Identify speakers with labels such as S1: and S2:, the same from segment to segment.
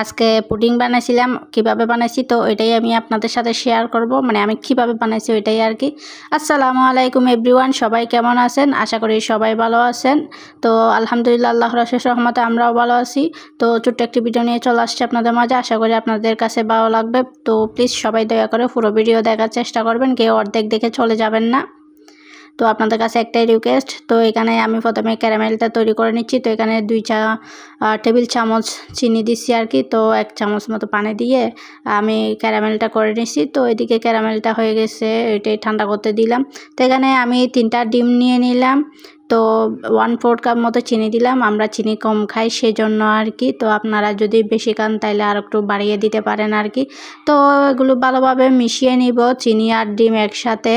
S1: আজকে পুডিং বানাইছিলাম, কীভাবে বানাইছি, তো ওইটাই আমি আপনাদের সাথে শেয়ার করব। মানে আমি কীভাবে বানাইছি ওইটাই আর কি। আসসালামু আলাইকুম এভরিওয়ান সবাই কেমন আছেন? আশা করি সবাই ভালো আছেন। তো আলহামদুলিল্লাহ আল্লাহ রশেষ রহমতে আমরাও ভালো আছি। তো ছোট্ট একটি ভিডিও নিয়ে চলে আসছে আপনাদের মাঝে। আশা করি আপনাদের কাছে ভালো লাগবে। তো প্লিজ সবাই দয়া করে পুরো ভিডিও দেখার চেষ্টা করবেন। কেউ অর্ধেক দেখে চলে যাবেন না। তো আপনাদের কাছে একটাই রিকোয়েস্ট তো এখানে আমি প্রথমে ক্যারামেলটা তৈরি করে নিচ্ছি। তো এখানে দুই চা টেবিল চামচ চিনি দিচ্ছি আর কি। তো এক চামচ মতো পানি দিয়ে আমি ক্যারামেলটা করে নিচ্ছি। তো এদিকে ক্যারামেলটা হয়ে গেছে, এটাই ঠান্ডা করতে দিলাম। তো এখানে আমি তিনটা ডিম নিয়ে নিলাম। তো ওয়ান ফোর কাপ মতো চিনি দিলাম। আমরা চিনি কম খাই সেজন্য আর কি। তো আপনারা যদি বেশি খান তাহলে আর একটু বাড়িয়ে দিতে পারেন আর কি। তো এগুলো ভালোভাবে মিশিয়ে নিব, চিনি আর ডিম একসাথে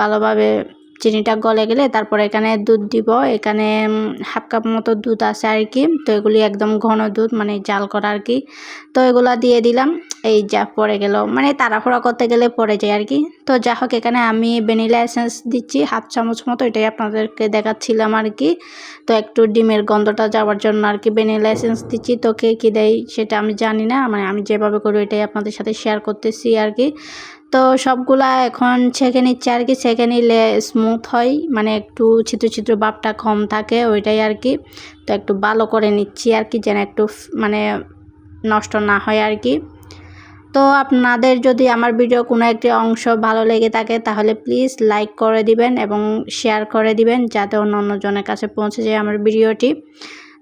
S1: ভালোভাবে চিনিটা গলে গেলে তারপর এখানে দুধ দিব। এখানে হাফ কাপ মতো দুধ আছে আর কি তো এগুলি একদম ঘন দুধ মানে জাল করা আর কি তো এগুলা দিয়ে দিলাম। এই যা, পড়ে গেল। মানে তাড়াহুড়া করতে গেলে পড়ে যায় আর কি তো যা হোক, এখানে আমি ভ্যানিলা এসেন্স দিচ্ছি, হাফ চামচ মতো। এটাই আপনাদেরকে দেখাচ্ছিলাম আর কি তো একটু ডিমের গন্ধটা যাওয়ার জন্য আর কি ভ্যানিলা এসেন্স দিচ্ছি। তো কে কী দেয় সেটা আমি জানি না। মানে আমি যেভাবে করি, এটাই আপনাদের সাথে শেয়ার করতেছি আর কি তো সবগুলা এখন ছেঁকে নিচ্ছে আর কি, ছেঁকে নিলে স্মুথ হয় মানে একটু ছিদ্র ছিদ্র ভাবটা কম থাকে ওইটাই আর কি। তো একটু ভালো করে নিচ্ছি আর কি যেন একটু মানে নষ্ট না হয় আর কি। তো আপনাদের যদি আমার ভিডিও কোনো একটি অংশ ভালো লেগে থাকে তাহলে প্লিজ লাইক করে দিবেন এবং শেয়ার করে দিবেন যাতে অন্য অন্যজনের কাছে পৌঁছে যায় আমার ভিডিওটি।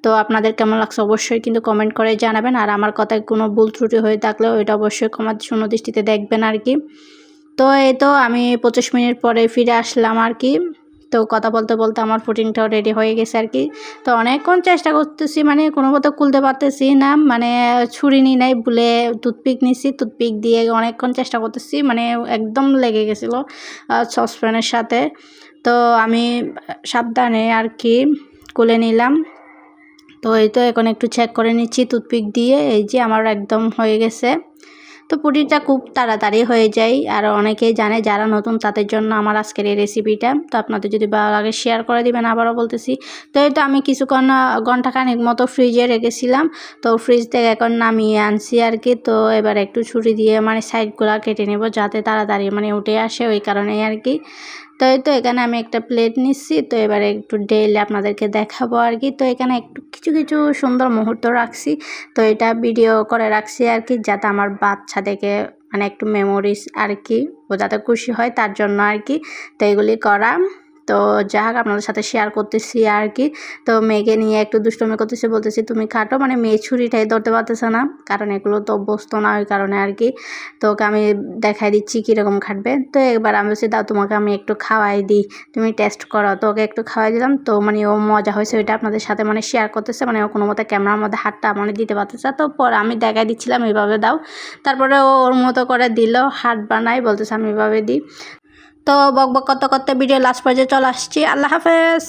S1: তো আপনাদের কেমন লাগছে অবশ্যই কিন্তু কমেন্ট করে জানাবেন। আর আমার কথায় কোনো ভুল ত্রুটি হয়ে থাকলে ওইটা অবশ্যই ক্ষমার দৃষ্টিতে দেখবেন আর কি। তো এই তো আমি পঁচিশ মিনিট পরে ফিরে আসলাম আর কি। তো কথা বলতে বলতে আমার ফুটিংটাও রেডি হয়ে গেছে আর কি। তো অনেকক্ষণ চেষ্টা করতেছি মানে কোনো মতো খুলতে পারতেছি না। মানে ছুরি নিই নাই, ভুলে টুথপিক নিছি। টুথপিক দিয়ে অনেকক্ষণ চেষ্টা করতেছি মানে একদম লেগে গেছিল সসপ্যানের সাথে। তো আমি সাবধানে আর কি, খুলে নিলাম। তো এই তো এখন একটু চেক করে নিচ্ছি টুথপিক দিয়ে, এই যে আমার একদম হয়ে গেছে। তো পুডিংটা খুব তাড়াতাড়ি হয়ে যায়, আর অনেকেই জানে যারা নতুন তাদের জন্য আমার আজকের এই রেসিপিটা তো আপনাদের যদি ভালো লাগে শেয়ার করে দিবেন আবারও বলতেছি। তো এই তো আমি কিছুক্ষণ ঘন্টাখানেক মতো ফ্রিজে রেখেছিলাম। তো ফ্রিজ থেকে এখন নামিয়ে আনছি আর কি। তো এবার একটু ছুরি দিয়ে মানে সাইডগুলো কেটে নেব যাতে তাড়াতাড়ি মানে উঠে আসে, ওই কারণেই আর কি। তো এই তো এখানে আমি একটা প্লেট নিচ্ছি, তো এবারে একটু ডেইলি আপনাদেরকে দেখাবো আর কি। তো এখানে একটু কিছু কিছু সুন্দর মুহূর্ত রাখছি, তো এটা ভিডিও করে রাখছি আর কি, যাতে আমার বাচ্চা দেখে মানে একটু মেমোরিজ আর কি ও যাতে খুশি হয়, তার জন্য আর কি। তো এগুলি করা। তো যা হোক, আপনাদের সাথে শেয়ার করতেছি আর কি তো মেয়েকে নিয়ে একটু দুষ্টমি করতেছি, বলতেছি, তুমি খাটো মানে মেয়ে ছুরিটাই ধরতে পারতেছে না, কারণ এগুলো তো অভ্যস্ত না ওই কারণে আর কি তো ওকে আমি দেখাই দিচ্ছি কীরকম খাটবে। তো একবার আমি বলছি, দাও, তোমাকে আমি একটু খাওয়াই দিই। তুমি টেস্ট করো। তো ওকে একটু খাওয়াই দিলাম। তো মানে ও মজা হয়েছে ওইটা আপনাদের সাথে মানে শেয়ার করতেছে মানে ও কোনো মতো ক্যামেরার মধ্যে হাতটা মানে দিতে পারতেছে তো পরে আমি দেখাই দিচ্ছিলাম এইভাবে দাও। তারপরে ও ওর মতো করে দিল হাট বানাই, বলতেছে, আমি এভাবে দিই। তো বক বক করতে করতে ভিডিও লাস্ট পর্যায়ে চলে আসছি। আল্লাহ হাফেজ।